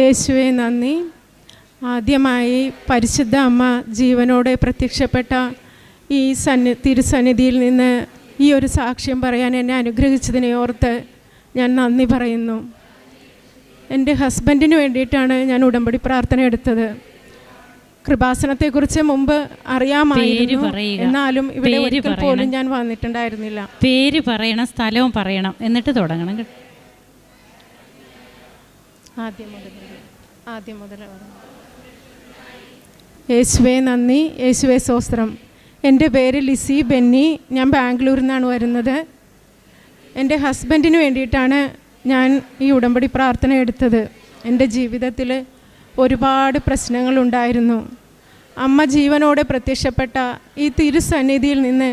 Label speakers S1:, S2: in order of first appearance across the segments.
S1: യേശുവെ നന്ദി. ആദ്യമായി പരിശുദ്ധ അമ്മ ജീവനോടെ പ്രത്യക്ഷപ്പെട്ട ഈ സന്നി തിരുസന്നിധിയിൽ നിന്ന് ഈ ഒരു സാക്ഷ്യം പറയാൻ എന്നെ അനുഗ്രഹിച്ചതിനെ ഓർത്ത് ഞാൻ നന്ദി പറയുന്നു. എന്റെ ഹസ്ബൻഡിന് വേണ്ടിയിട്ടാണ് ഞാൻ ഉടമ്പടി പ്രാർത്ഥന എടുത്തത്. കൃപാസനത്തെക്കുറിച്ച് മുമ്പ് അറിയാമായിരുന്നു. എന്നാലും ഇവിടെ ഒരിക്കൽ പോലും ഞാൻ വന്നിട്ടുണ്ടായിരുന്നില്ല.
S2: പേര് പറയണം സ്ഥലവും പറയണം. എന്നിട്ട് തുടങ്ങണം കേട്ടോ.
S1: ആദ്യം മുതൽ. ആദ്യം മുതൽ യേശുവെ നന്ദി. യേശുവേ സോസ്ത്രം എന്റെ പേര് ലിസി ബെന്നി. ഞാൻ ബാംഗ്ലൂരിൽ നിന്നാണ് വരുന്നത്. എന്റെ ഹസ്ബൻഡിന് വേണ്ടിയിട്ടാണ് ഞാൻ ഈ ഉടമ്പടി പ്രാർത്ഥന എടുത്തത്. എന്റെ ജീവിതത്തിൽ ഒരുപാട് പ്രശ്നങ്ങളുണ്ടായിരുന്നു അമ്മ ജീവനോടെ പ്രത്യക്ഷപ്പെട്ട ഈ തിരുസന്നിധിയിൽ നിന്ന്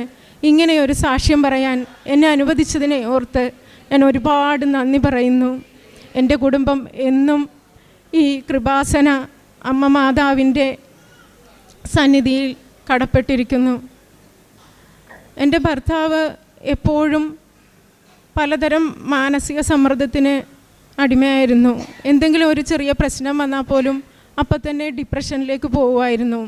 S1: ഇങ്ങനെ ഒരു സാക്ഷ്യം പറയാൻ എന്നെ അനുവദിച്ചതിനെ ഓർത്ത് ഞാൻ ഒരുപാട് നന്ദി പറയുന്നു. എന്റെ കുടുംബം എന്നും ഈ കൃപാസന അമ്മ മാതാവിന്റെ സന്നിധിയിൽ കടപ്പെട്ടിരിക്കുന്നു. എന്റെ ഭർത്താവ് എപ്പോഴും പലതരം മാനസിക സമ്മർദ്ദത്തിന് അടിമയായിരുന്നു. എന്തെങ്കിലും ഒരു ചെറിയ പ്രശ്നം വന്നാൽ പോലും അപ്പം തന്നെ ഡിപ്രഷനിലേക്ക് പോകുമായിരുന്നു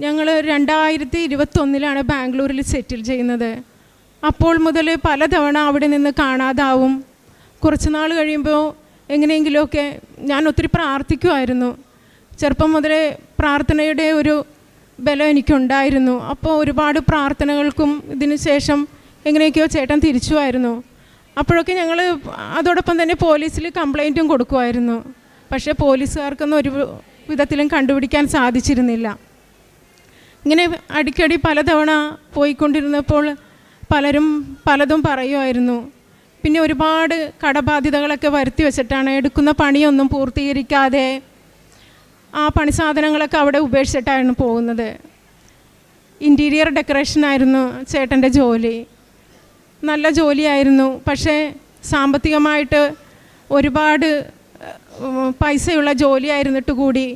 S1: ഞങ്ങൾ രണ്ടായിരത്തി ഇരുപത്തൊന്നിലാണ് ബാംഗ്ലൂരിൽ സെറ്റിൽ ചെയ്യുന്നത്. അപ്പോൾ മുതൽ പലതവണ അവിടെ നിന്ന് കാണാതാവും കുറച്ച് നാൾ കഴിയുമ്പോൾ എങ്ങനെയെങ്കിലുമൊക്കെ ഞാൻ ഒത്തിരി പ്രാർത്ഥിക്കുമായിരുന്നു ചെറുപ്പം മുതലേ പ്രാർത്ഥനയുടെ ഒരു ബലം എനിക്കുണ്ടായിരുന്നു. അപ്പോൾ ഒരുപാട് പ്രാർത്ഥനകൾക്കും ഇതിന് ശേഷം എങ്ങനെയൊക്കെയോ ചേട്ടൻ തിരിച്ചുമായിരുന്നു അപ്പോഴൊക്കെ ഞങ്ങൾ അതോടൊപ്പം തന്നെ പോലീസിൽ കംപ്ലൈന്റും കൊടുക്കുമായിരുന്നു പക്ഷേ പോലീസുകാർക്കൊന്നും ഒരു വിധത്തിലും കണ്ടുപിടിക്കാൻ സാധിച്ചിരുന്നില്ല. ഇങ്ങനെ അടിക്കടി പലതവണ പോയിക്കൊണ്ടിരുന്നപ്പോൾ പലരും പലതും പറയുമായിരുന്നു പിന്നെ ഒരുപാട് കടബാധ്യതകളൊക്കെ വരുത്തി വെച്ചിട്ടാണ് എടുക്കുന്ന പണിയൊന്നും പൂർത്തീകരിക്കാതെ ആ പണി സാധനങ്ങളൊക്കെ അവിടെ ഉപേക്ഷിച്ചിട്ടായിരുന്നു പോകുന്നത്. ഇന്റീരിയർ ഡെക്കറേഷൻ ആയിരുന്നു ചേട്ടന്റെ ജോലി. നല്ല ജോലിയായിരുന്നു. പക്ഷേ സാമ്പത്തികമായിട്ട് ഒരുപാട് പൈസയുള്ള ജോലിയായിരുന്നിട്ട് കൂടി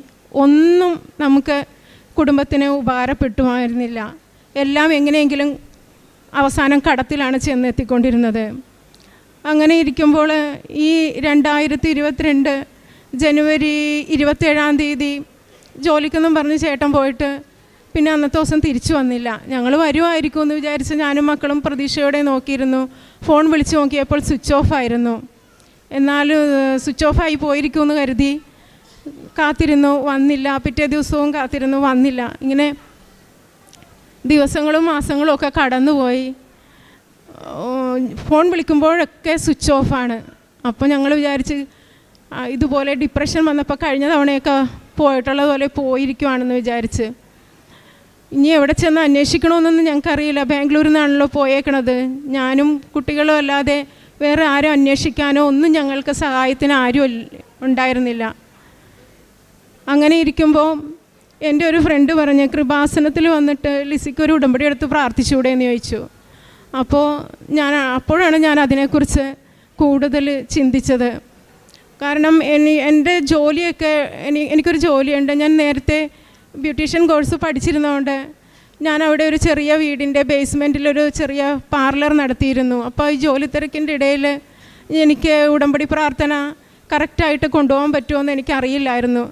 S1: ഒന്നും നമുക്ക് കുടുംബത്തിന് ഉപകാരപ്പെട്ടുമായിരുന്നില്ല. എല്ലാം എങ്ങനെയെങ്കിലും അവസാനം കടത്തിലാണ് ചെന്നെത്തിക്കൊണ്ടിരുന്നത്. അങ്ങനെ ഇരിക്കുമ്പോൾ ഈ രണ്ടായിരത്തി ഇരുപത്തിരണ്ട് ജനുവരി ഇരുപത്തേഴാം തീയതി ജോലിക്കൊന്നും പറഞ്ഞ് ചേട്ടൻ പോയിട്ട് പിന്നെ അന്നത്തെ ദിവസം തിരിച്ചു വന്നില്ല. ഞങ്ങൾ വരുമായിരിക്കും എന്ന് വിചാരിച്ച് ഞാനും മക്കളും പ്രതീക്ഷയോടെ നോക്കിയിരുന്നു. ഫോൺ വിളിച്ച് നോക്കിയപ്പോൾ സ്വിച്ച് ഓഫ് ആയിരുന്നു. എന്നാൽ സ്വിച്ച് ഓഫ് ഓഫായി പോയിരിക്കുമെന്ന് കരുതി കാത്തിരുന്നു. വന്നില്ല. പിറ്റേ ദിവസവും കാത്തിരുന്നു. വന്നില്ല. ഇങ്ങനെ ദിവസങ്ങളും മാസങ്ങളും ഒക്കെ കടന്നുപോയി. ഫോൺ വിളിക്കുമ്പോഴൊക്കെ സ്വിച്ച് ഓഫാണ് അപ്പോൾ ഞങ്ങൾ വിചാരിച്ച് ഇതുപോലെ ഡിപ്രഷൻ വന്നപ്പോൾ കഴിഞ്ഞ തവണയൊക്കെ പോയിട്ടുള്ളത് പോലെ പോയിരിക്കുവാണെന്ന് വിചാരിച്ച്. ഇനി എവിടെ ചെന്ന് അന്വേഷിക്കണമെന്നൊന്നും ഞങ്ങൾക്കറിയില്ല. ബാംഗ്ലൂരിൽ നിന്നാണല്ലോ പോയേക്കണത്. ഞാനും കുട്ടികളും അല്ലാതെ വേറെ ആരും അന്വേഷിക്കാനോ ഒന്നും ഞങ്ങൾക്ക് സഹായത്തിന് ആരും ഉണ്ടായിരുന്നില്ല. അങ്ങനെ ഇരിക്കുമ്പോൾ എന്റെ ഒരു ഫ്രണ്ട് പറഞ്ഞ് കൃപാസനത്തിൽ വന്നിട്ട് ലിസിക്ക് ഒരു ഉടമ്പടി എടുത്ത് പ്രാർത്ഥിച്ചുകൂടെ എന്ന് ചോദിച്ചു. അപ്പോൾ ഞാൻ അപ്പോഴാണ് ഞാൻ അതിനെക്കുറിച്ച് കൂടുതൽ ചിന്തിച്ചത്. കാരണം എനി എന്റെ ജോലിയൊക്കെ എനി എനിക്കൊരു ജോലിയുണ്ട്. ഞാൻ നേരത്തെ ബ്യൂട്ടീഷ്യൻ കോഴ്സ് പഠിച്ചിരുന്നതുകൊണ്ട് ഞാൻ അവിടെ ഒരു ചെറിയ വീടിന്റെ ബേസ്മെന്റിലൊരു ചെറിയ പാർലർ നടത്തിയിരുന്നു. അപ്പോൾ ഈ ജോലി തിരക്കിന്റെ ഇടയിൽ എനിക്ക് ഉടമ്പടി പ്രാർത്ഥന കറക്റ്റായിട്ട് കൊണ്ടുപോകാൻ പറ്റുമോ എന്ന് എനിക്കറിയില്ലായിരുന്നു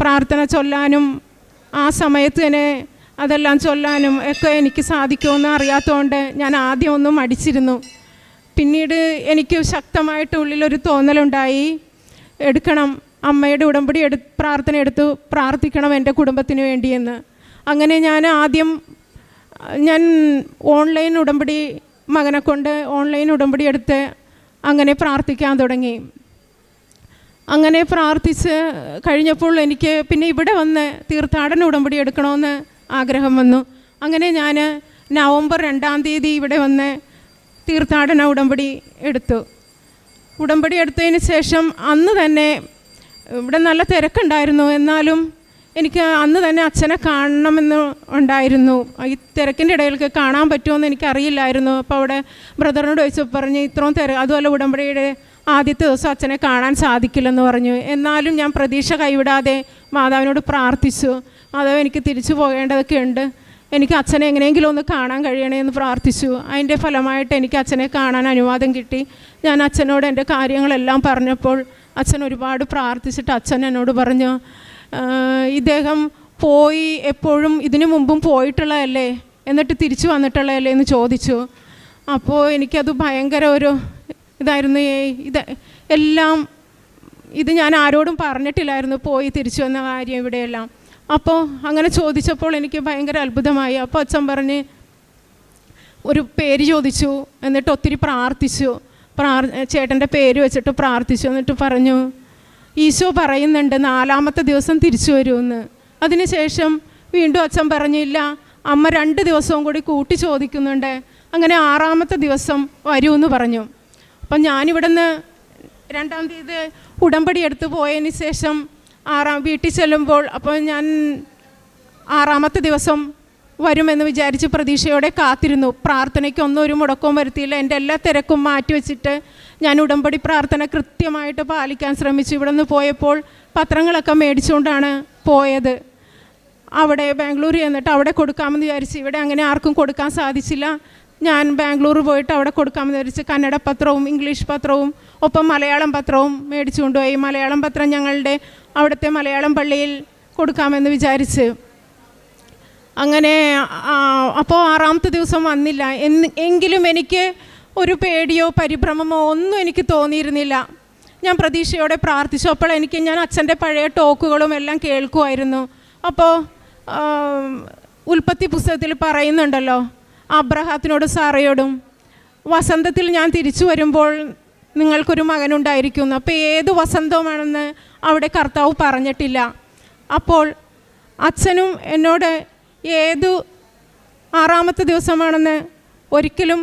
S1: പ്രാർത്ഥന ചൊല്ലാനും ആ സമയത്ത് തന്നെ അതെല്ലാം ചൊല്ലാനും ഒക്കെ എനിക്ക് സാധിക്കുമെന്ന് അറിയാത്തതുകൊണ്ട് ഞാൻ ആദ്യം ഒന്നും അടിച്ചിരുന്നു പിന്നീട് എനിക്ക് ശക്തമായിട്ട് ഉള്ളിലൊരു തോന്നലുണ്ടായി. എടുക്കണം അമ്മയുടെ ഉടമ്പടി എടു പ്രാർത്ഥന എടുത്തു പ്രാർത്ഥിക്കണം എന്റെ കുടുംബത്തിന് വേണ്ടിയെന്ന്. അങ്ങനെ ഞാൻ ആദ്യം ഞാൻ ഓൺലൈൻ ഉടമ്പടി മകനെ കൊണ്ട് ഓൺലൈൻ ഉടമ്പടി എടുത്ത് അങ്ങനെ പ്രാർത്ഥിക്കാൻ തുടങ്ങി. അങ്ങനെ പ്രാർത്ഥിച്ച് കഴിഞ്ഞപ്പോൾ എനിക്ക് പിന്നെ ഇവിടെ വന്ന് തീർത്ഥാടന ഉടമ്പടി എടുക്കണമെന്ന് ആഗ്രഹം വന്നു. അങ്ങനെ ഞാൻ നവംബർ രണ്ടാം തീയതി ഇവിടെ വന്ന് തീർത്ഥാടന ഉടമ്പടി എടുത്തു. ഉടമ്പടി എടുത്തതിന് ശേഷം അന്ന് തന്നെ ഇവിടെ നല്ല തിരക്കുണ്ടായിരുന്നു. എന്നാലും എനിക്ക് അന്ന് തന്നെ അച്ഛനെ കാണണമെന്ന് ഉണ്ടായിരുന്നു. ഈ തിരക്കിന്റെ ഇടയിലേക്ക് കാണാൻ പറ്റുമോ എനിക്കറിയില്ലായിരുന്നു. അപ്പോൾ അവിടെ ബ്രദറിനോട് ചോദിച്ചു പറഞ്ഞ് ഇത്രയും തിര അതുപോലെ ഉടമ്പടിയുടെ ആദ്യത്തെ ദിവസം അച്ഛനെ കാണാൻ സാധിക്കില്ലെന്ന് പറഞ്ഞു. എന്നാലും ഞാൻ പ്രതീക്ഷ കൈവിടാതെ മാതാവിനോട് പ്രാർത്ഥിച്ചു. മാതാവ് എനിക്ക് തിരിച്ചു പോകേണ്ടതൊക്കെ ഉണ്ട്? എനിക്ക് അച്ഛനെ എങ്ങനെയെങ്കിലും ഒന്ന് കാണാൻ കഴിയണേ എന്ന് പ്രാർത്ഥിച്ചു. അതിന്റെ ഫലമായിട്ട് എനിക്ക് അച്ഛനെ കാണാൻ അനുവാദം കിട്ടി. ഞാൻ അച്ഛനോട് എന്റെ കാര്യങ്ങളെല്ലാം പറഞ്ഞപ്പോൾ അച്ഛൻ ഒരുപാട് പ്രാർത്ഥിച്ചിട്ട് അച്ഛൻ എന്നോട് പറഞ്ഞു ഇദ്ദേഹം പോയി എപ്പോഴും ഇതിനു മുമ്പും പോയിട്ടുള്ളതല്ലേ? എന്നിട്ട് തിരിച്ചു വന്നിട്ടുള്ളതല്ലേ? എന്ന് ചോദിച്ചു. അപ്പോൾ എനിക്കത് ഭയങ്കര ഒരു ഇതായിരുന്നു. ഇത് എല്ലാം ഇത് ഞാൻ ആരോടും പറഞ്ഞിട്ടില്ലായിരുന്നു പോയി തിരിച്ചു വന്ന കാര്യം ഇവിടെയെല്ലാം. അപ്പോൾ അങ്ങനെ ചോദിച്ചപ്പോൾ എനിക്ക് ഭയങ്കര അത്ഭുതമായി. അപ്പോൾ അച്ഛൻ പറഞ്ഞ് ഒരു പേര് ചോദിച്ചു എന്നിട്ട് ഒത്തിരി പ്രാർത്ഥിച്ചു. പ്രാർ ചേട്ടന്റെ പേര് വെച്ചിട്ട് പ്രാർത്ഥിച്ചു. എന്നിട്ട് പറഞ്ഞു ഈശോ പറയുന്നുണ്ട് നാലാമത്തെ ദിവസം തിരിച്ചു വരുമെന്ന്. അതിനുശേഷം വീണ്ടും അച്ഛൻ പറഞ്ഞില്ല അമ്മ രണ്ട് ദിവസവും കൂടി കൂട്ടി ചോദിക്കുന്നുണ്ട്. അങ്ങനെ ആറാമത്തെ ദിവസം വരുമെന്ന് പറഞ്ഞു. അപ്പം ഞാനിവിടുന്ന് രണ്ടാം തീയതി ഉടമ്പടി എടുത്തു പോയതിന് ശേഷം ആറാം വീട്ടിൽ ചെല്ലുമ്പോൾ അപ്പോൾ ഞാൻ ആറാമത്തെ ദിവസം വരുമെന്ന് വിചാരിച്ച് പ്രതീക്ഷയോടെ കാത്തിരുന്നു. പ്രാർത്ഥനയ്ക്കൊന്നും ഒരു മുടക്കവും വരുത്തിയില്ല. എന്റെ എല്ലാ തിരക്കും മാറ്റി വെച്ചിട്ട് ഞാൻ ഉടമ്പടി പ്രാർത്ഥന കൃത്യമായിട്ട് പാലിക്കാൻ ശ്രമിച്ചു. ഇവിടെ നിന്ന് പോയപ്പോൾ പത്രങ്ങളൊക്കെ മേടിച്ചുകൊണ്ടാണ് പോയത്. അവിടെ ബാംഗ്ലൂർ ചെന്നിട്ട് അവിടെ കൊടുക്കാമെന്ന് വിചാരിച്ച് ഇവിടെ അങ്ങനെ ആർക്കും കൊടുക്കാൻ സാധിച്ചില്ല. ഞാൻ ബാംഗ്ലൂർ പോയിട്ട് അവിടെ കൊടുക്കാമെന്ന് വിചാരിച്ച് കന്നഡ പത്രവും ഇംഗ്ലീഷ് പത്രവും ഒപ്പം മലയാളം പത്രവും മേടിച്ചു കൊണ്ടുപോയി മലയാളം പത്രം ഞങ്ങളുടെ അവിടുത്തെ മലയാളം പള്ളിയിൽ കൊടുക്കാമെന്ന് വിചാരിച്ച്. അങ്ങനെ അപ്പോൾ ആറാമത്തെ ദിവസം വന്നില്ല. എന്ന് എങ്കിലും എനിക്ക് ഒരു പേടിയോ പരിഭ്രമമോ ഒന്നും എനിക്ക് തോന്നിയിരുന്നില്ല. ഞാൻ പ്രതീക്ഷയോടെ പ്രാർത്ഥിച്ചു. അപ്പോൾ എനിക്ക് ഞാൻ അച്ഛന്റെ പഴയ ടോക്കുകളും എല്ലാം കേൾക്കുമായിരുന്നു. അപ്പോൾ ഉൽപ്പത്തി പുസ്തകത്തിൽ പറയുന്നുണ്ടല്ലോ അബ്രഹാത്തിനോട് സാറയോടും വസന്തത്തിൽ ഞാൻ തിരിച്ചു വരുമ്പോൾ നിങ്ങൾക്കൊരു മകനുണ്ടായിരിക്കുന്നു. അപ്പോൾ ഏത് വസന്തവുമാണെന്ന് അവിടെ കർത്താവ് പറഞ്ഞിട്ടില്ല. അപ്പോൾ അച്ഛനും എന്നോട് ഏതു ആറാമത്തെ ദിവസമാണെന്ന് ഒരിക്കലും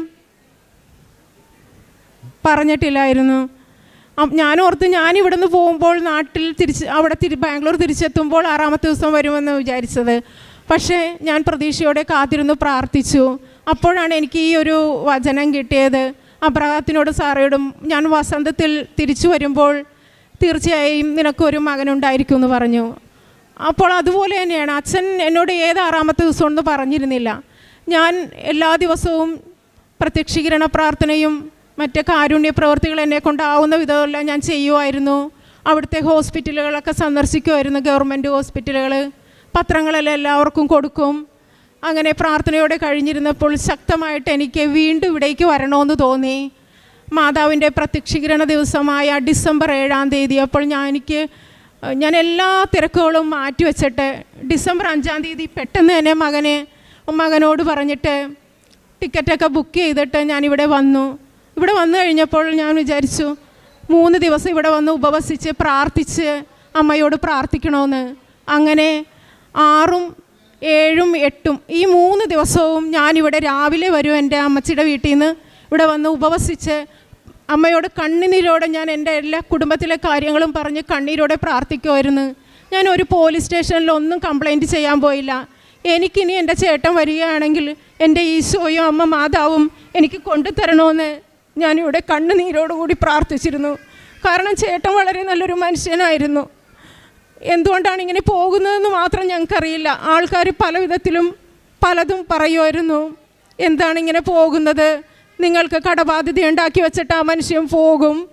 S1: പറഞ്ഞിട്ടില്ലായിരുന്നു. ഞാൻ ഓർത്ത് ഞാൻ ഇവിടുന്ന് പോകുമ്പോൾ നാട്ടിൽ തിരിച്ച് അവിടെ തിരി ബാംഗ്ലൂർ തിരിച്ചെത്തുമ്പോൾ ആറാമത്തെ ദിവസം വരുമെന്ന് വിചാരിച്ചത്. പക്ഷേ ഞാൻ പ്രതീക്ഷയോടെ കാത്തിരുന്നു പ്രാർത്ഥിച്ചു. അപ്പോഴാണ് എനിക്ക് ഈ ഒരു വചനം കിട്ടിയത്. അബ്രഹാത്തിനോട് സാറയോടും ഞാൻ വസന്തത്തിൽ തിരിച്ചു വരുമ്പോൾ തീർച്ചയായും നിനക്കൊരു മകനുണ്ടായിരിക്കും എന്ന് പറഞ്ഞു. അപ്പോൾ അതുപോലെ തന്നെയാണ് അച്ഛൻ എന്നോട് ഏത് ആറാമത്തെ ദിവസം എന്ന് പറഞ്ഞിരുന്നില്ല. ഞാൻ എല്ലാ ദിവസവും പ്രത്യക്ഷീകരണ പ്രാർത്ഥനയും മറ്റ് കാരുണ്യ പ്രവർത്തികൾ എന്നെ കൊണ്ടാവുന്ന വിധമെല്ലാം ഞാൻ ചെയ്യുമായിരുന്നു. അവിടുത്തെ ഹോസ്പിറ്റലുകളൊക്കെ സന്ദർശിക്കുമായിരുന്നു ഗവൺമെന്റ് ഹോസ്പിറ്റലുകൾ പത്രങ്ങളെല്ലാം എല്ലാവർക്കും കൊടുക്കും. അങ്ങനെ പ്രാർത്ഥനയോടെ കഴിഞ്ഞിരുന്നപ്പോൾ ശക്തമായിട്ട് എനിക്ക് വീണ്ടും ഇവിടേക്ക് വരണമെന്ന് തോന്നി. മാതാവിന്റെ പ്രത്യക്ഷീകരണ ദിവസമായ ഡിസംബർ ഏഴാം തീയതി. അപ്പോൾ ഞാൻ എനിക്ക് ഞാൻ എല്ലാ തിരക്കുകളും മാറ്റി മാറ്റിവെച്ചിട്ട് ഡിസംബർ അഞ്ചാം തീയതി പെട്ടെന്ന് തന്നെ മകനെ മകനോട് പറഞ്ഞിട്ട് ടിക്കറ്റൊക്കെ ബുക്ക് ചെയ്തിട്ട് ഞാനിവിടെ വന്നു. ഇവിടെ വന്നു കഴിഞ്ഞപ്പോൾ ഞാൻ വിചാരിച്ചു മൂന്ന് ദിവസം ഇവിടെ വന്ന് ഉപവസിച്ച് പ്രാർത്ഥിച്ച് അമ്മയോട് പ്രാർത്ഥിക്കണമെന്ന്. അങ്ങനെ ആറും ഏഴും എട്ടും. ഈ മൂന്ന് ദിവസവും ഞാനിവിടെ രാവിലെ വരും എന്റെ അമ്മച്ചിയുടെ വീട്ടിൽ നിന്ന് ഇവിടെ വന്ന് ഉപവസിച്ച് അമ്മയോട് കണ്ണുനീരോടെ ഞാൻ എന്റെ എല്ലാ കുടുംബത്തിലെ കാര്യങ്ങളും പറഞ്ഞ് കണ്ണീരോടെ പ്രാർത്ഥിക്കുമായിരുന്നു ഞാൻ ഒരു പോലീസ് സ്റ്റേഷനിൽ ഒന്നും കംപ്ലൈന്റ് ചെയ്യാൻ പോയില്ല. എനിക്കിനി എന്റെ ചേട്ടൻ വരികയാണെങ്കിൽ എന്റെ ഈശോയും അമ്മ മാതാവും എനിക്ക് കൊണ്ടുതരണമെന്ന് ഞാനിവിടെ കണ്ണുനീരോടുകൂടി പ്രാർത്ഥിച്ചിരുന്നു. കാരണം ചേട്ടൻ വളരെ നല്ലൊരു മനുഷ്യനായിരുന്നു. എന്തുകൊണ്ടാണ് ഇങ്ങനെ പോകുന്നതെന്ന് മാത്രം ഞങ്ങൾക്കറിയില്ല. ആൾക്കാർ പല വിധത്തിലും പലതും പറയുമായിരുന്നു. എന്താണ് ഇങ്ങനെ പോകുന്നത്? നിങ്ങൾക്ക് കടബാധ്യത ഉണ്ടാക്കി വെച്ചിട്ട് ആ മനുഷ്യൻ പോകും.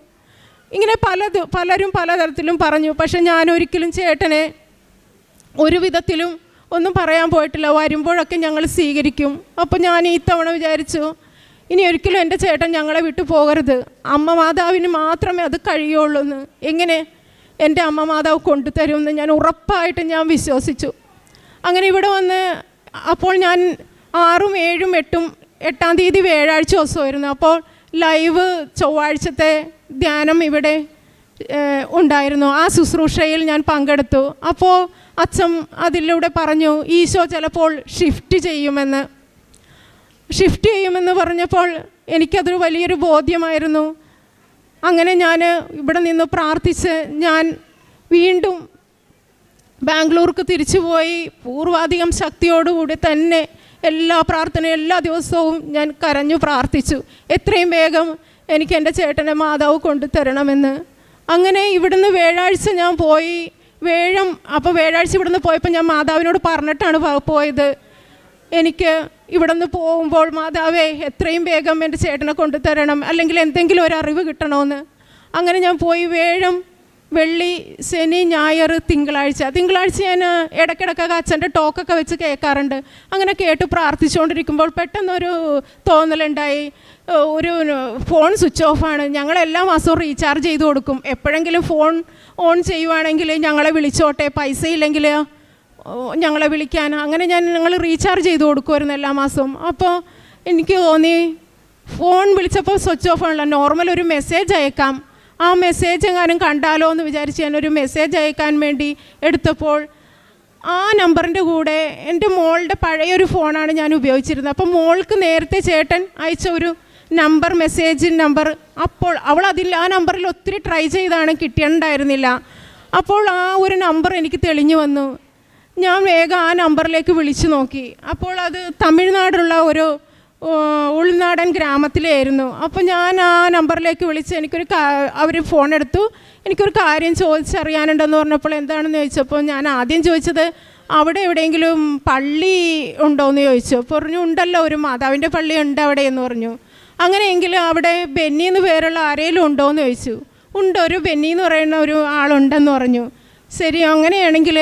S1: ഇങ്ങനെ പലത് പലരും പലതരത്തിലും പറഞ്ഞു. പക്ഷെ ഞാൻ ഒരിക്കലും ചേട്ടനെ ഒരു വിധത്തിലും ഒന്നും പറയാൻ പോയിട്ടില്ല. വരുമ്പോഴൊക്കെ ഞങ്ങൾ സ്വീകരിക്കും. അപ്പോൾ ഞാൻ ഈ തവണ വിചാരിച്ചു ഇനി ഒരിക്കലും എന്റെ ചേട്ടൻ ഞങ്ങളെ വിട്ടു പോകരുത്. അമ്മ മാതാവിന് മാത്രമേ അത് കഴിയുള്ളൂ എന്ന് എങ്ങനെ? എന്റെ അമ്മ മാതാവ് കൊണ്ടുതരുമെന്ന് ഞാൻ ഉറപ്പായിട്ട് ഞാൻ വിശ്വസിച്ചു. അങ്ങനെ ഇവിടെ വന്ന് അപ്പോൾ ഞാൻ ആറും ഏഴും എട്ടും എട്ടാം തീയതി വ്യാഴാഴ്ച ദിവസമായിരുന്നു. അപ്പോൾ ലൈവ് ചൊവ്വാഴ്ചത്തെ ധ്യാനം ഇവിടെ ഉണ്ടായിരുന്നു. ആ ശുശ്രൂഷയിൽ ഞാൻ പങ്കെടുത്തു. അപ്പോൾ അച്ഛൻ അതിലൂടെ പറഞ്ഞു ഈശോ ചിലപ്പോൾ ഷിഫ്റ്റ് ചെയ്യുമെന്ന്. ഷിഫ്റ്റ് ചെയ്യുമെന്ന് പറഞ്ഞപ്പോൾ എനിക്കതൊരു വലിയൊരു ബോധ്യമായിരുന്നു. അങ്ങനെ ഞാൻ ഇവിടെ നിന്ന് പ്രാർത്ഥിച്ച് ഞാൻ വീണ്ടും ബാംഗ്ലൂർക്ക് തിരിച്ചു പോയി. പൂർവാധികം ശക്തിയോടുകൂടി തന്നെ എല്ലാ പ്രാർത്ഥനയും എല്ലാ ദിവസവും ഞാൻ കരഞ്ഞു പ്രാർത്ഥിച്ചു. എത്രയും വേഗം എനിക്ക് എന്റെ ചേട്ടനെ മാതാവ് കൊണ്ടു തരണമെന്ന്. അങ്ങനെ ഇവിടുന്ന് വ്യാഴാഴ്ച ഞാൻ പോയി. വേഴം അപ്പോൾ വ്യാഴാഴ്ച ഇവിടുന്ന് പോയപ്പോൾ ഞാൻ മാതാവിനോട് പറഞ്ഞിട്ടാണ് പോയത്. എനിക്ക് ഇവിടുന്ന് പോകുമ്പോൾ മാതാവേ എത്രയും വേഗം എന്റെ ചേട്ടനെ കൊണ്ടുതരണം. അല്ലെങ്കിൽ എന്തെങ്കിലും ഒരു അറിവ് കിട്ടണമെന്ന് അങ്ങനെ ഞാൻ പോയി വേഴം വെള്ളി ശനി ഞായർ തിങ്കളാഴ്ച. തിങ്കളാഴ്ച ഞാൻ ഇടയ്ക്കിടയ്ക്കൊക്കെ അച്ഛന്റെ ടോക്കൊക്കെ വെച്ച് കേൾക്കാറുണ്ട്. അങ്ങനെ കേട്ട് പ്രാർത്ഥിച്ചുകൊണ്ടിരിക്കുമ്പോൾ പെട്ടെന്നൊരു തോന്നലുണ്ടായി. ഒരു ഫോൺ സ്വിച്ച് ഓഫാണ്. ഞങ്ങൾ മാസവും റീചാർജ് ചെയ്ത് കൊടുക്കും. എപ്പോഴെങ്കിലും ഫോൺ ഓൺ ചെയ്യുവാണെങ്കിൽ ഞങ്ങളെ വിളിച്ചോട്ടെ. പൈസ ഇല്ലെങ്കിൽ ഞങ്ങളെ വിളിക്കാൻ. അങ്ങനെ ഞാൻ ഞങ്ങൾ റീചാർജ് ചെയ്ത് കൊടുക്കുമായിരുന്നു എല്ലാ മാസവും. അപ്പോൾ എനിക്ക് തോന്നി ഫോൺ വിളിച്ചപ്പോൾ സ്വിച്ച് ഓഫ് ആണല്ലോ. നോർമൽ ഒരു മെസ്സേജ് അയക്കാം. ആ മെസ്സേജ് എങ്ങാനും കണ്ടാലോ എന്ന് വിചാരിച്ച് ഒരു മെസ്സേജ് അയക്കാൻ വേണ്ടി എടുത്തപ്പോൾ ആ നമ്പറിന്റെ കൂടെ എന്റെ മോളുടെ പഴയൊരു ഫോണാണ് ഞാൻ ഉപയോഗിച്ചിരുന്നത്. അപ്പോൾ മോൾക്ക് നേരത്തെ ചേട്ടൻ അയച്ച ഒരു നമ്പർ മെസ്സേജ് നമ്പർ അപ്പോൾ അവൾ അതിൽ ആ നമ്പറിൽ ഒത്തിരി ട്രൈ ചെയ്താണ് കിട്ടിയിട്ടുണ്ടായിരുന്നില്ല. അപ്പോൾ ആ ഒരു നമ്പർ എനിക്ക് തെളിഞ്ഞു വന്നു. ഞാൻ വേഗം ആ നമ്പറിലേക്ക് വിളിച്ചു നോക്കി. അപ്പോൾ അത് തമിഴ്നാടുള്ള ഒരു ഉൾനാടൻ ഗ്രാമത്തിലായിരുന്നു. അപ്പോൾ ഞാൻ ആ നമ്പറിലേക്ക് വിളിച്ച് എനിക്കൊരു അവർ ഫോൺ എടുത്തു. എനിക്കൊരു കാര്യം ചോദിച്ചറിയാനുണ്ടെന്ന് പറഞ്ഞപ്പോൾ എന്താണെന്ന് ചോദിച്ചപ്പോൾ ഞാൻ ആദ്യം ചോദിച്ചത് അവിടെ എവിടെയെങ്കിലും പള്ളി ഉണ്ടോയെന്ന് ചോദിച്ചു. പറഞ്ഞു ഉണ്ടല്ലോ ഒരു മാതാവിന്റെ പള്ളി ഉണ്ട് അവിടെ എന്ന് പറഞ്ഞു. അങ്ങനെയെങ്കിൽ അവിടെ ബെന്നി എന്ന് പേരുള്ള ആരെങ്കിലും ഉണ്ടോ എന്ന് ചോദിച്ചു. ഉണ്ട് ഒരു ബെന്നി എന്ന് പറയുന്ന ഒരു ആളുണ്ടെന്ന് പറഞ്ഞു. ശരി അങ്ങനെയാണെങ്കിൽ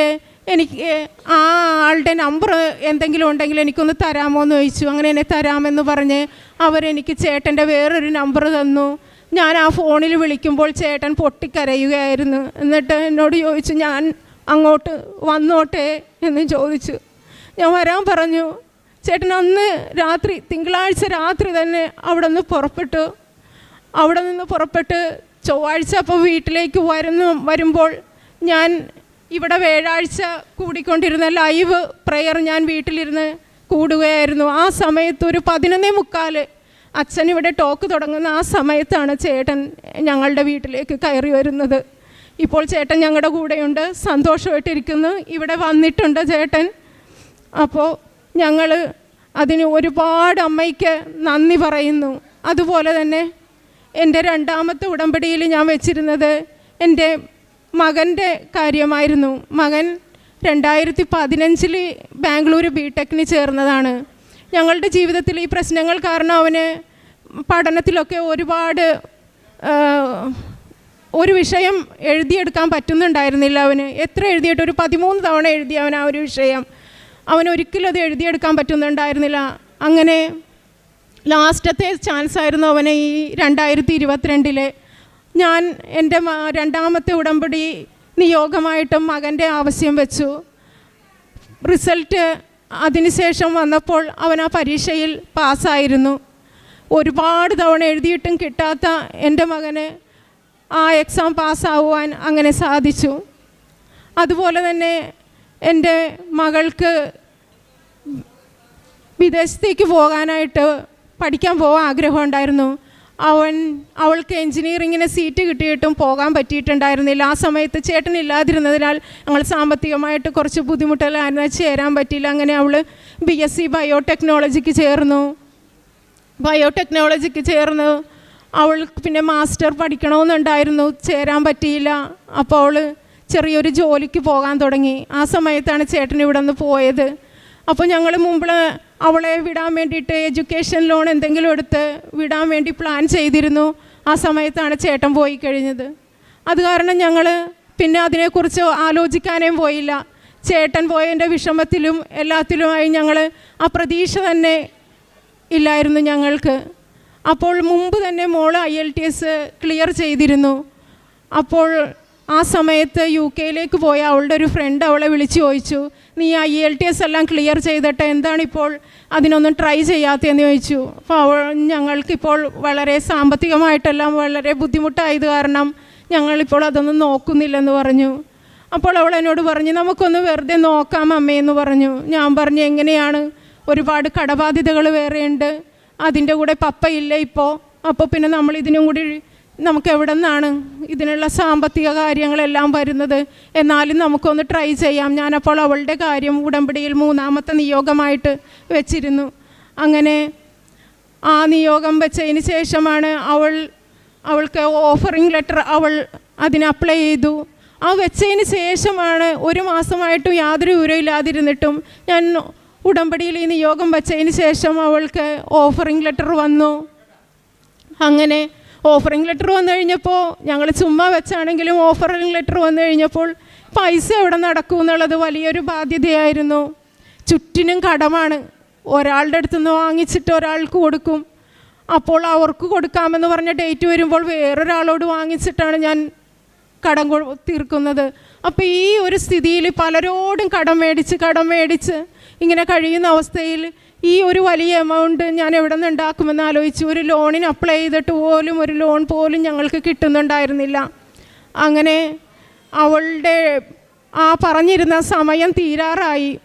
S1: എനിക്ക് ആ ആളുടെ നമ്പർ എന്തെങ്കിലും ഉണ്ടെങ്കിൽ എനിക്കൊന്ന് തരാമോ എന്ന് ചോദിച്ചു. അങ്ങനെ എന്നെ തരാമെന്ന് പറഞ്ഞ് അവരെനിക്ക് ചേട്ടന്റെ വേറൊരു നമ്പർ തന്നു. ഞാൻ ആ ഫോണിൽ വിളിക്കുമ്പോൾ ചേട്ടൻ പൊട്ടിക്കരയുകയായിരുന്നു. എന്നിട്ട് എന്നോട് ചോദിച്ചു ഞാൻ അങ്ങോട്ട് വന്നോട്ടെ എന്ന് ചോദിച്ചു. ഞാൻ വരാൻ പറഞ്ഞു. ചേട്ടൻ അന്ന് രാത്രി തിങ്കളാഴ്ച രാത്രി തന്നെ അവിടെ നിന്ന് പുറപ്പെട്ടു. അവിടെ നിന്ന് പുറപ്പെട്ട് ചൊവ്വാഴ്ച അപ്പോൾ വീട്ടിലേക്ക് വരുന്നു വരുമ്പോൾ ഞാൻ ഇവിടെ വ്യാഴാഴ്ച കൂടിക്കൊണ്ടിരുന്ന ലൈവ് പ്രെയർ ഞാൻ വീട്ടിലിരുന്ന് കൂടുകയായിരുന്നു. ആ സമയത്ത് ഒരു പതിനൊന്നേ മുക്കാൽ അച്ഛൻ ഇവിടെ ടോക്ക് തുടങ്ങുന്ന ആ സമയത്താണ് ചേട്ടൻ ഞങ്ങളുടെ വീട്ടിലേക്ക് കയറി വരുന്നത്. ഇപ്പോൾ ചേട്ടൻ ഞങ്ങളുടെ കൂടെയുണ്ട്. സന്തോഷമായിട്ടിരിക്കുന്നു. ഇവിടെ വന്നിട്ടുണ്ട് ചേട്ടൻ. അപ്പോൾ ഞങ്ങൾ അതിന് ഒരുപാട് അമ്മയ്ക്ക് നന്ദി പറയുന്നു. അതുപോലെ തന്നെ എന്റെ രണ്ടാമത്തെ ഉടമ്പടിയിൽ ഞാൻ വെച്ചിരുന്നത് എന്റെ മകന്റെ കാര്യമായിരുന്നു. മകൻ രണ്ടായിരത്തി പതിനഞ്ചിൽ ബാംഗ്ലൂർ ബി ടെക്കിന് ചേർന്നതാണ്. ഞങ്ങളുടെ ജീവിതത്തിൽ ഈ പ്രശ്നങ്ങൾ കാരണം അവന് പഠനത്തിലൊക്കെ ഒരുപാട് ഒരു വിഷയം എഴുതിയെടുക്കാൻ പറ്റുന്നുണ്ടായിരുന്നില്ല അവന്. എത്ര എഴുതിയിട്ട് ഒരു പതിമൂന്ന് തവണ എഴുതി അവൻ ആ ഒരു വിഷയം. അവൻ ഒരിക്കലും അത് എഴുതിയെടുക്കാൻ പറ്റുന്നുണ്ടായിരുന്നില്ല. അങ്ങനെ ലാസ്റ്റത്തെ ചാൻസ് ആയിരുന്നു അവനെ ഈ രണ്ടായിരത്തി ഇരുപത്തിരണ്ടിലെ. ഞാൻ എന്റെ രണ്ടാമത്തെ ഉടമ്പടി നിയോഗമായിട്ടും മകന്റെ ആവശ്യം വെച്ചു. റിസൾട്ട് അതിനുശേഷം വന്നപ്പോൾ അവൻ ആ പരീക്ഷയിൽ പാസ്സായിരുന്നു. ഒരുപാട് തവണ എഴുതിയിട്ടും കിട്ടാത്ത എന്റെ മകന് ആ എക്സാം പാസ്സാവുവാൻ അങ്ങനെ സാധിച്ചു. അതുപോലെ തന്നെ എന്റെ മകൾക്ക് വിദേശത്തേക്ക് പോകാനായിട്ട് പഠിക്കാൻ പോകാൻ ആഗ്രഹമുണ്ടായിരുന്നു. അവൻ അവൾക്ക് എൻജിനീയറിങ്ങിന് സീറ്റ് കിട്ടിയിട്ടും പോകാൻ പറ്റിയിട്ടുണ്ടായിരുന്നില്ല. ആ സമയത്ത് ചേട്ടൻ ഇല്ലാതിരുന്നതിനാൽ ഞങ്ങൾ സാമ്പത്തികമായിട്ട് കുറച്ച് ബുദ്ധിമുട്ടിലായിരുന്നു ചേരാൻ പറ്റിയില്ല. അങ്ങനെ അവൾ ബി എസ് സി ബയോടെക്നോളജിക്ക് ചേർന്നു. ബയോടെക്നോളജിക്ക് ചേർന്നു അവൾ പിന്നെ മാസ്റ്റർ പഠിക്കണമെന്നുണ്ടായിരുന്നു. ചേരാൻ പറ്റിയില്ല. അപ്പോൾ അവൾ ചെറിയൊരു ജോലിക്ക് പോകാൻ തുടങ്ങി. ആ സമയത്താണ് ചേട്ടൻ ഇവിടെ നിന്ന് പോയത്. അപ്പോൾ ഞങ്ങൾ മുമ്പിൽ അവളെ വിടാൻ വേണ്ടിയിട്ട് എഡ്യൂക്കേഷൻ ലോൺ എന്തെങ്കിലും എടുത്ത് വിടാൻ വേണ്ടി പ്ലാൻ ചെയ്തിരുന്നു. ആ സമയത്താണ് ചേട്ടൻ പോയി കഴിഞ്ഞത്. അത് കാരണം ഞങ്ങൾ പിന്നെ അതിനെക്കുറിച്ച് ആലോചിക്കാനേം പോയില്ല. ചേട്ടൻ പോയതിന്റെ വിഷമത്തിലും എല്ലാത്തിലുമായി ഞങ്ങൾ ആ പ്രതീക്ഷ തന്നെ ഇല്ലായിരുന്നു ഞങ്ങൾക്ക്. അപ്പോൾ മുമ്പ് തന്നെ മോൾ I L T S clear ചെയ്തിരുന്നു. അപ്പോൾ ആ സമയത്ത് യു കെയിലേക്ക് പോയ അവളുടെ ഒരു ഫ്രണ്ട് അവളെ വിളിച്ചു ചോദിച്ചു. നീ ആ ഇ എൽ ടി എസ് എല്ലാം ക്ലിയർ ചെയ്തിട്ട് എന്താണിപ്പോൾ അതിനൊന്നും ട്രൈ ചെയ്യാത്തതെന്ന് ചോദിച്ചു. അപ്പോൾ അവൾ ഞങ്ങൾക്കിപ്പോൾ വളരെ സാമ്പത്തികമായിട്ടെല്ലാം വളരെ ബുദ്ധിമുട്ടായത് കാരണം ഞങ്ങളിപ്പോൾ അതൊന്നും നോക്കുന്നില്ലെന്ന് പറഞ്ഞു. അപ്പോൾ അവൾ എന്നോട് പറഞ്ഞു നമുക്കൊന്ന് വെറുതെ നോക്കാം അമ്മയെന്ന് പറഞ്ഞു. ഞാൻ പറഞ്ഞു എങ്ങനെയാണ്? ഒരുപാട് കടബാധ്യതകൾ വേറെയുണ്ട്. അതിന്റെ കൂടെ പപ്പ ഇല്ല ഇപ്പോൾ അപ്പോൾ പിന്നെ നമ്മൾ ഇതിനും കൂടി നമുക്ക് എവിടെ നിന്നാണ് ഇതിനുള്ള സാമ്പത്തിക കാര്യങ്ങളെല്ലാം വരുന്നത്? എന്നാലും നമുക്കൊന്ന് ട്രൈ ചെയ്യാം. ഞാനപ്പോൾ അവളുടെ കാര്യം ഉടമ്പടിയിൽ മൂന്നാമത്തെ നിയോഗമായിട്ട് വെച്ചിരുന്നു. അങ്ങനെ ആ നിയോഗം വെച്ചതിന് ശേഷമാണ് അവൾ അവൾക്ക് ഓഫറിംഗ് ലെറ്റർ അവൾ അതിന് അപ്ലൈ ചെയ്തു. ആ വെച്ചതിന് ശേഷമാണ് ഒരു മാസമായിട്ടും യാതൊരു വിവരമില്ലാതിരുന്നിട്ടും ഞാൻ ഉടമ്പടിയിൽ ഈ നിയോഗം വെച്ചതിന് ശേഷം അവൾക്ക് ഓഫറിംഗ് ലെറ്റർ വന്നു. അങ്ങനെ ഓഫറിംഗ് ലെറ്റർ വന്നു കഴിഞ്ഞപ്പോൾ ഞങ്ങൾ ചുമ്മാ വെച്ചാണെങ്കിലും ഓഫറിംഗ് ലെറ്റർ വന്നു കഴിഞ്ഞപ്പോൾ പൈസ എവിടെ നടക്കും എന്നുള്ളത് വലിയൊരു ബാധ്യതയായിരുന്നു. ചുറ്റിനും കടമാണ്. ഒരാളുടെ അടുത്ത് നിന്ന് വാങ്ങിച്ചിട്ട് ഒരാൾക്ക് കൊടുക്കും. അപ്പോൾ അവർക്ക് കൊടുക്കാമെന്ന് പറഞ്ഞ ഡേറ്റ് വരുമ്പോൾ വേറൊരാളോട് വാങ്ങിച്ചിട്ടാണ് ഞാൻ കടം തീർക്കുന്നത്. അപ്പോൾ ഈ ഒരു സ്ഥിതിയിൽ പലരോടും കടം മേടിച്ച് കടം മേടിച്ച് ഇങ്ങനെ കഴിയുന്ന അവസ്ഥയിൽ ഈ ഒരു വലിയ എമൗണ്ട് ഞാൻ എവിടെ നിന്ന് ഉണ്ടാക്കുമെന്ന് ആലോചിച്ച് ഒരു ലോണിന് അപ്ലൈ ചെയ്തിട്ട് പോലും ഒരു ലോൺ പോലും ഞങ്ങൾക്ക് കിട്ടുന്നുണ്ടായിരുന്നില്ല. അങ്ങനെ അവളുടെ ആ പറഞ്ഞിരുന്ന സമയം തീരാറായി.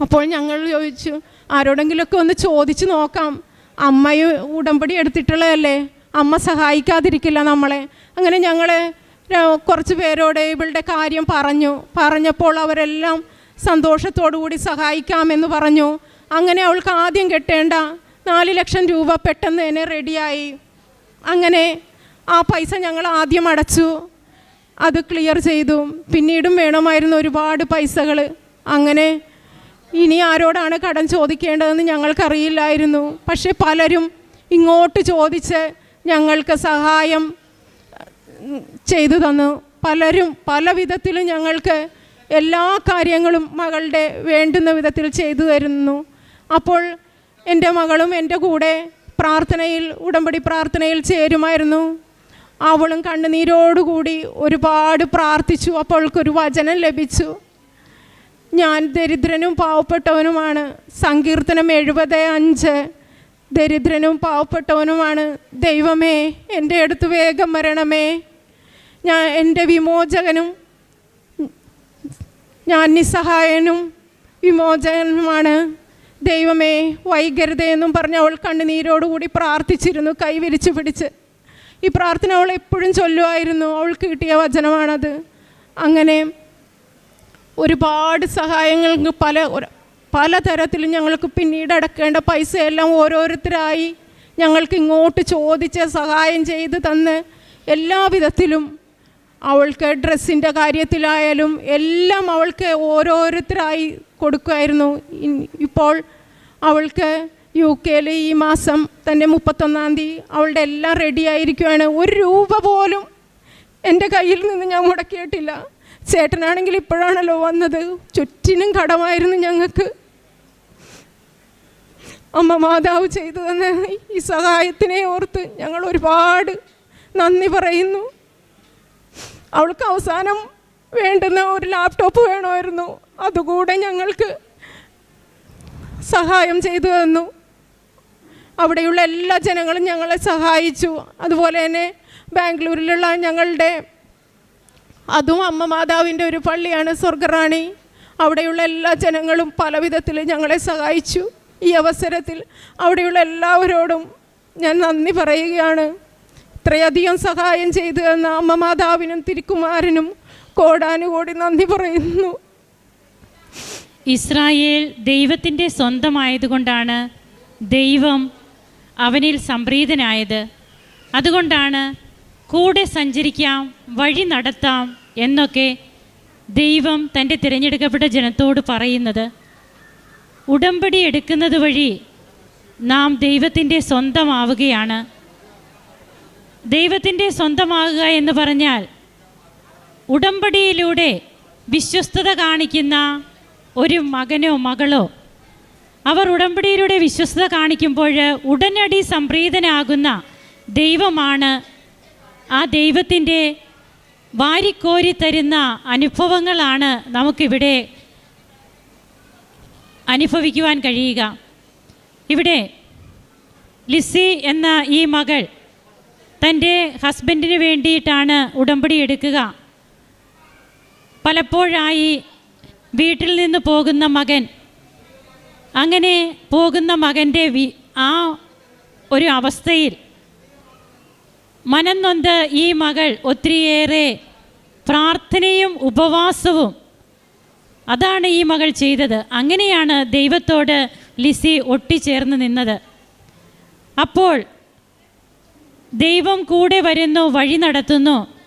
S1: അപ്പോൾ ഞങ്ങൾ ചോദിച്ചു ആരോടെങ്കിലുമൊക്കെ ഒന്ന് ചോദിച്ചു നോക്കാം. അമ്മയും ഉടമ്പടി എടുത്തിട്ടുള്ളതല്ലേ? അമ്മ സഹായിക്കാതിരിക്കില്ല നമ്മളെ. അങ്ങനെ ഞങ്ങൾ കുറച്ച് പേരോട് ഇവളുടെ കാര്യം പറഞ്ഞു. പറഞ്ഞപ്പോൾ അവരെല്ലാം സന്തോഷത്തോടു കൂടി സഹായിക്കാമെന്ന് പറഞ്ഞു. അങ്ങനെ അവൾക്ക് ആദ്യം കെട്ടേണ്ട നാല് ലക്ഷം രൂപ പെട്ടെന്ന് തന്നെ റെഡിയായി. അങ്ങനെ ആ പൈസ ഞങ്ങൾ ആദ്യം അടച്ചു. അത് ക്ലിയർ ചെയ്തു. പിന്നീടും വേണമായിരുന്നു ഒരുപാട് പൈസകൾ അങ്ങനെ ഇനി ആരോടാണ് കടം ചോദിക്കേണ്ടതെന്ന് ഞങ്ങൾക്കറിയില്ലായിരുന്നു. പക്ഷേ പലരും ഇങ്ങോട്ട് ചോദിച്ച് ഞങ്ങൾക്ക് സഹായം ചെയ്തു തന്നു. പലരും പല വിധത്തിലും ഞങ്ങൾക്ക് എല്ലാ കാര്യങ്ങളും മകളുടെ വേണ്ടുന്ന വിധത്തിൽ ചെയ്തു തരുന്നു. അപ്പോൾ എന്റെ മകളും എന്റെ കൂടെ പ്രാർത്ഥനയിൽ ഉടമ്പടി പ്രാർത്ഥനയിൽ ചേരുമായിരുന്നു. അവളും കണ്ണുനീരോടുകൂടി ഒരുപാട് പ്രാർത്ഥിച്ചു. അപ്പോൾക്കൊരു വചനം ലഭിച്ചു. ഞാൻ ദരിദ്രനും പാവപ്പെട്ടവനുമാണ്. സങ്കീർത്തനം എഴുപത് അഞ്ച്. ദരിദ്രനും പാവപ്പെട്ടവനുമാണ്. ദൈവമേ എന്റെ അടുത്ത് വേഗം വരണമേ. ഞാൻ എന്റെ വിമോചകനും ഞാൻ നിസ്സഹായനും വിമോചകനുമാണ്. ദൈവമേ വൈകരുതയെന്നും പറഞ്ഞ് അവൾ കണ്ണുനീരോടുകൂടി പ്രാർത്ഥിച്ചിരുന്നു കൈവിരിച്ചു പിടിച്ച്. ഈ പ്രാർത്ഥന അവൾ എപ്പോഴും ചൊല്ലുമായിരുന്നു അവൾ കിട്ടിയ വചനമാണത്. അങ്ങനെ ഒരുപാട് സഹായങ്ങൾക്ക് പല പലതരത്തിൽ ഞങ്ങൾക്ക് പിന്നീട് അടക്കേണ്ട പൈസയെല്ലാം ഓരോരുത്തരായി ഞങ്ങൾക്ക് ഇങ്ങോട്ട് ചോദിച്ച് സഹായം ചെയ്ത് തന്ന് എല്ലാവിധത്തിലും അവൾക്ക് ഡ്രസ്സിന്റെ കാര്യത്തിലായാലും എല്ലാം അവൾക്ക് ഓരോരുത്തരായി കൊടുക്കുമായിരുന്നു. ഇപ്പോൾ അവൾക്ക് യു കെയിൽ ഈ മാസം തന്നെ മുപ്പത്തൊന്നാം തീയതി അവളുടെ എല്ലാം റെഡി ആയിരിക്കുവാണ്. ഒരു രൂപ പോലും എന്റെ കയ്യിൽ നിന്ന് ഞാൻ മുടക്കിയിട്ടില്ല. ചേട്ടനാണെങ്കിൽ ഇപ്പോഴാണല്ലോ വന്നത്. ചുറ്റിനും കടമായിരുന്നു ഞങ്ങൾക്ക്. അമ്മ മാതാവ് ചെയ്തു തന്ന ഈ സഹായത്തിനെ ഓർത്ത് ഞങ്ങൾ ഒരുപാട് നന്ദി പറയുന്നു. അവൾക്ക് അവസാനം വേണ്ടുന്ന ഒരു ലാപ്ടോപ്പ് വേണമായിരുന്നു. അതുകൂടെ ഞങ്ങൾക്ക് സഹായം ചെയ്തു തന്നു. അവിടെയുള്ള എല്ലാ ജനങ്ങളും ഞങ്ങളെ സഹായിച്ചു. അതുപോലെ തന്നെ ബാംഗ്ലൂരിലുള്ള ഞങ്ങളുടെ അതും അമ്മ മാതാവിന്റെ ഒരു പള്ളിയാണ് സ്വർഗറാണി അവിടെയുള്ള എല്ലാ ജനങ്ങളും പല വിധത്തിൽ ഞങ്ങളെ സഹായിച്ചു. ഈ അവസരത്തിൽ അവിടെയുള്ള എല്ലാവരോടും ഞാൻ നന്ദി പറയുകയാണ്. ഇത്രയധികം സഹായം ചെയ്തു തന്ന അമ്മ മാതാവിനും തിരുക്കുമാരനും കോടാനുകോടി നന്ദി പറയുന്നു.
S2: ഇസ്രായേൽ ദൈവത്തിന്റെ സ്വന്തമായതുകൊണ്ടാണ് ദൈവം അവനിൽ സംപ്രീതനായത്. അതുകൊണ്ടാണ് കൂടെ സഞ്ചരിക്കാം വഴി നടത്താം എന്നൊക്കെ ദൈവം തന്റെ തിരഞ്ഞെടുക്കപ്പെട്ട ജനത്തോട് പറയുന്നത്. ഉടമ്പടി എടുക്കുന്നത് വഴി നാം ദൈവത്തിന്റെ സ്വന്തമാവുകയാണ്. ദൈവത്തിന്റെ സ്വന്തമാകുക എന്ന് പറഞ്ഞാൽ ഉടമ്പടിയിലൂടെ വിശ്വസ്തത കാണിക്കുന്ന ഒരു മകനോ മകളോ അവർ ഉടമ്പടിയിലൂടെ വിശ്വസ്തത കാണിക്കുമ്പോൾ ഉടനടി സംപ്രീതനാകുന്ന ദൈവമാണ് ആ ദൈവത്തിന്റെ വാരിക്കോരി തരുന്ന അനുഭവങ്ങളാണ് നമുക്കിവിടെ അനുഭവിക്കുവാൻ കഴിയുക. ഇവിടെ ലിസി എന്ന ഈ മകൾ തന്റെ ഹസ്ബൻഡിന് വേണ്ടിയിട്ടാണ് ഉടമ്പടി എടുക്കുക. പലപ്പോഴായി വീട്ടിൽ നിന്ന് പോകുന്ന മകൻ അങ്ങനെ പോകുന്ന മകന്റെ വി ആ ഒരു അവസ്ഥയിൽ മനം ഈ മകൾ ഒത്തിരിയേറെ പ്രാർത്ഥനയും ഉപവാസവും അതാണ് ഈ മകൾ ചെയ്തത്. അങ്ങനെയാണ് ദൈവത്തോട് ലിസി ഒട്ടിച്ചേർന്ന് നിന്നത്. അപ്പോൾ ദൈവം കൂടെ വരുന്നു വഴി നടത്തുന്നു.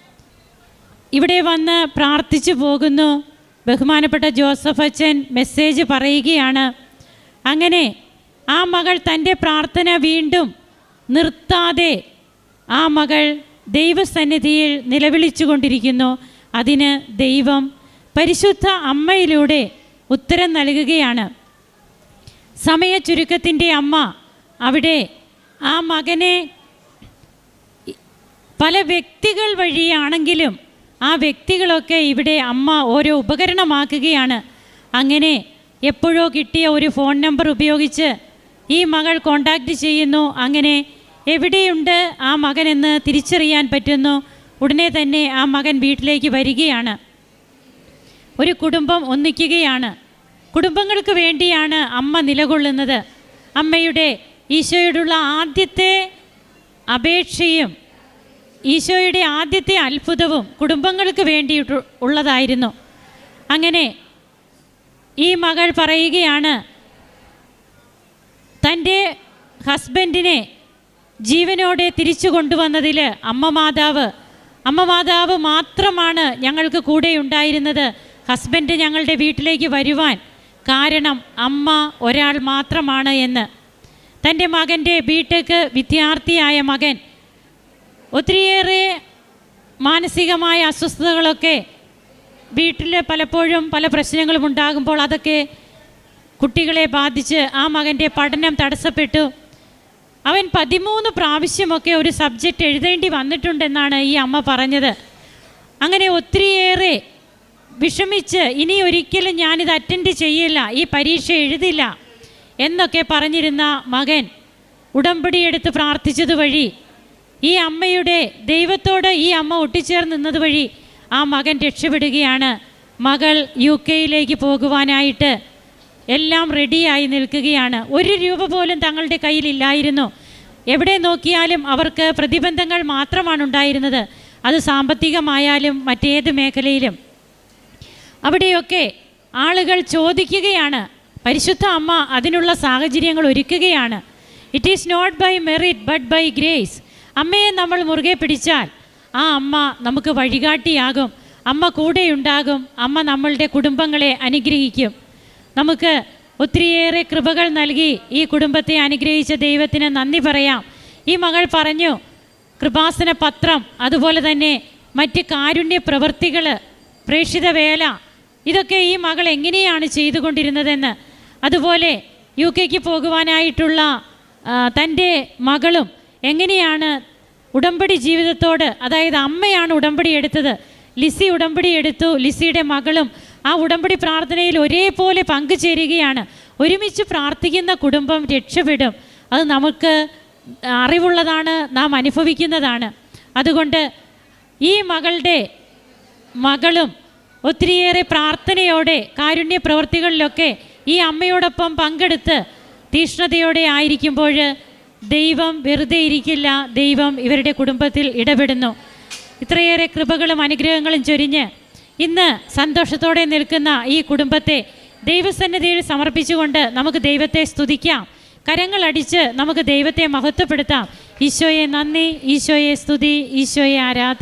S2: ഇവിടെ വന്ന് പ്രാർത്ഥിച്ചു പോകുന്നു. ബഹുമാനപ്പെട്ട ജോസഫ് അച്ഛൻ മെസ്സേജ് പറയുകയാണ്. അങ്ങനെ ആ മകൾ തന്റെ പ്രാർത്ഥന വീണ്ടും നിർത്താതെ ആ മകൾ ദൈവസന്നിധിയിൽ നിലവിളിച്ചു കൊണ്ടിരിക്കുന്നു അതിന് ദൈവം പരിശുദ്ധ അമ്മയിലൂടെ ഉത്തരം നൽകുകയാണ്. സമയ ചുരുക്കത്തിന്റെ അമ്മ അവിടെ ആ മകനെ പല വ്യക്തികൾ വഴിയാണെങ്കിലും ആ വ്യക്തികളൊക്കെ ഇവിടെ അമ്മ ഓരോ ഉപകരണമാക്കുകയാണ്. അങ്ങനെ എപ്പോഴോ കിട്ടിയ ഒരു ഫോൺ നമ്പർ ഉപയോഗിച്ച് ഈ മകൾ കോണ്ടാക്റ്റ് ചെയ്യുന്നു. അങ്ങനെ എവിടെയുണ്ട് ആ മകനെന്ന് തിരിച്ചറിയാൻ പറ്റുന്നു. ഉടനെ തന്നെ ആ മകൻ വീട്ടിലേക്ക് വരികയാണ്. ഒരു കുടുംബം ഒന്നിക്കുകയാണ്. കുടുംബങ്ങൾക്ക് വേണ്ടിയാണ് അമ്മ നിലകൊള്ളുന്നത്. അമ്മയുടെ ഈശോയോടുള്ള ആദ്യത്തെ അപേക്ഷയും ഈശോയുടെ ആദ്യത്തെ അത്ഭുതവും കുടുംബങ്ങൾക്ക് വേണ്ടിയിട്ട് ഉള്ളതായിരുന്നു. അങ്ങനെ ഈ മകൾ പറയുകയാണ് തന്റെ ഹസ്ബൻഡിനെ ജീവനോടെ തിരിച്ചു കൊണ്ടുവന്നതിൽ അമ്മ മാതാവ് അമ്മ മാതാവ് മാത്രമാണ് ഞങ്ങൾക്ക് കൂടെ ഉണ്ടായിരുന്നത്. ഹസ്ബൻഡ് ഞങ്ങളുടെ വീട്ടിലേക്ക് വരുവാൻ കാരണം അമ്മ ഒരാൾ മാത്രമാണ് എന്ന്. തന്റെ മകന്റെ ബിടെക് വിദ്യാർത്ഥിയായ മകൻ ഒത്തിരിയേറെ മാനസികമായ അസ്വസ്ഥതകളൊക്കെ വീട്ടിൽ പലപ്പോഴും പല പ്രശ്നങ്ങളും ഉണ്ടാകുമ്പോൾ അതൊക്കെ കുട്ടികളെ ബാധിച്ച് ആ മകന്റെ പഠനം തടസ്സപ്പെട്ടു. അവൻ പതിമൂന്ന് പ്രാവശ്യമൊക്കെ ഒരു സബ്ജക്റ്റ് എഴുതേണ്ടി വന്നിട്ടുണ്ടെന്നാണ് ഈ അമ്മ പറഞ്ഞത്. അങ്ങനെ ഒത്തിരിയേറെ വിഷമിച്ച് ഇനി ഒരിക്കലും ഞാനിത് അറ്റൻഡ് ചെയ്യില്ല ഈ പരീക്ഷ എഴുതില്ല എന്നൊക്കെ പറഞ്ഞിരുന്ന മകൻ ഉടമ്പടിയെടുത്ത് പ്രാർത്ഥിച്ചത് വഴി ഈ അമ്മയുടെ ദൈവത്തോട് ഈ അമ്മ ഒട്ടിച്ചേർന്ന് നിന്നത് വഴി ആ മകൻ രക്ഷപ്പെടുകയാണ്. മകൾ യു കെയിലേക്ക് പോകുവാനായിട്ട് എല്ലാം റെഡിയായി നിൽക്കുകയാണ്. ഒരു രൂപ പോലും തങ്ങളുടെ കയ്യിലില്ലായിരുന്നു എവിടെ നോക്കിയാലും അവർക്ക് പ്രതിബന്ധങ്ങൾ മാത്രമാണ് ഉണ്ടായിരുന്നത്. അത് സാമ്പത്തികമായാലും മറ്റേത് മേഖലയിലും. അവിടെയൊക്കെ ആളുകൾ ചോദിക്കുകയാണ്. പരിശുദ്ധ അമ്മ അതിനുള്ള സാഹചര്യങ്ങൾ ഒരുക്കുകയാണ്. It is not by merit but by grace അമ്മയെ നമ്മൾ മുറുകെ പിടിച്ചാൽ ആ അമ്മ നമുക്ക് വഴികാട്ടിയാകും. അമ്മ കൂടെയുണ്ടാകും. അമ്മ നമ്മളുടെ കുടുംബങ്ങളെ അനുഗ്രഹിക്കും. നമുക്ക് ഒത്തിരിയേറെ കൃപകൾ നൽകി ഈ കുടുംബത്തെ അനുഗ്രഹിച്ച ദൈവത്തിന് നന്ദി പറയാം. ഈ മകൾ പറഞ്ഞു കൃപാസന പത്രം അതുപോലെ തന്നെ മറ്റ് കാരുണ്യ പ്രവൃത്തികൾ പ്രേക്ഷിത വേല ഇതൊക്കെ ഈ മകൾ എങ്ങനെയാണ് ചെയ്തുകൊണ്ടിരുന്നതെന്ന്. അതുപോലെ യു കെക്ക് പോകുവാനായിട്ടുള്ള തന്റെ മകളും എങ്ങനെയാണ് ഉടമ്പടി ജീവിതത്തോട് അതായത് അമ്മയാണ് ഉടമ്പടി എടുത്തത്. ലിസി ഉടമ്പടി എടുത്തു ലിസിയുടെ മകളും ആ ഉടമ്പടി പ്രാർത്ഥനയിൽ ഒരേപോലെ പങ്കുചേരുകയാണ്. ഒരുമിച്ച് പ്രാർത്ഥിക്കുന്ന കുടുംബം രക്ഷപ്പെടും. അത് നമുക്ക് അറിവുള്ളതാണ് നാം അനുഭവിക്കുന്നതാണ്. അതുകൊണ്ട് ഈ മകളുടെ മകളും ഒത്തിരിയേറെ പ്രാർത്ഥനയോടെ കാരുണ്യ പ്രവൃത്തികളിലൊക്കെ ഈ അമ്മയോടൊപ്പം പങ്കെടുത്ത് തീഷ്ണതയോടെ ആയിരിക്കുമ്പോൾ ദൈവം വെറുതെ ഇരിക്കില്ല. ദൈവം ഇവരുടെ കുടുംബത്തിൽ ഇടപെടുന്നു. ഇത്രയേറെ കൃപകളും അനുഗ്രഹങ്ങളും ചൊരിഞ്ഞ് ഇന്ന് സന്തോഷത്തോടെ നിൽക്കുന്ന ഈ കുടുംബത്തെ ദൈവസന്നിധിയിൽ സമർപ്പിച്ചുകൊണ്ട് നമുക്ക് ദൈവത്തെ സ്തുതിക്കാം. കരങ്ങളടിച്ച് നമുക്ക് ദൈവത്തെ മഹത്വപ്പെടുത്താം. ഈശോയെ നന്ദി ഈശോയെ സ്തുതി ഈശോയെ ആരാധന.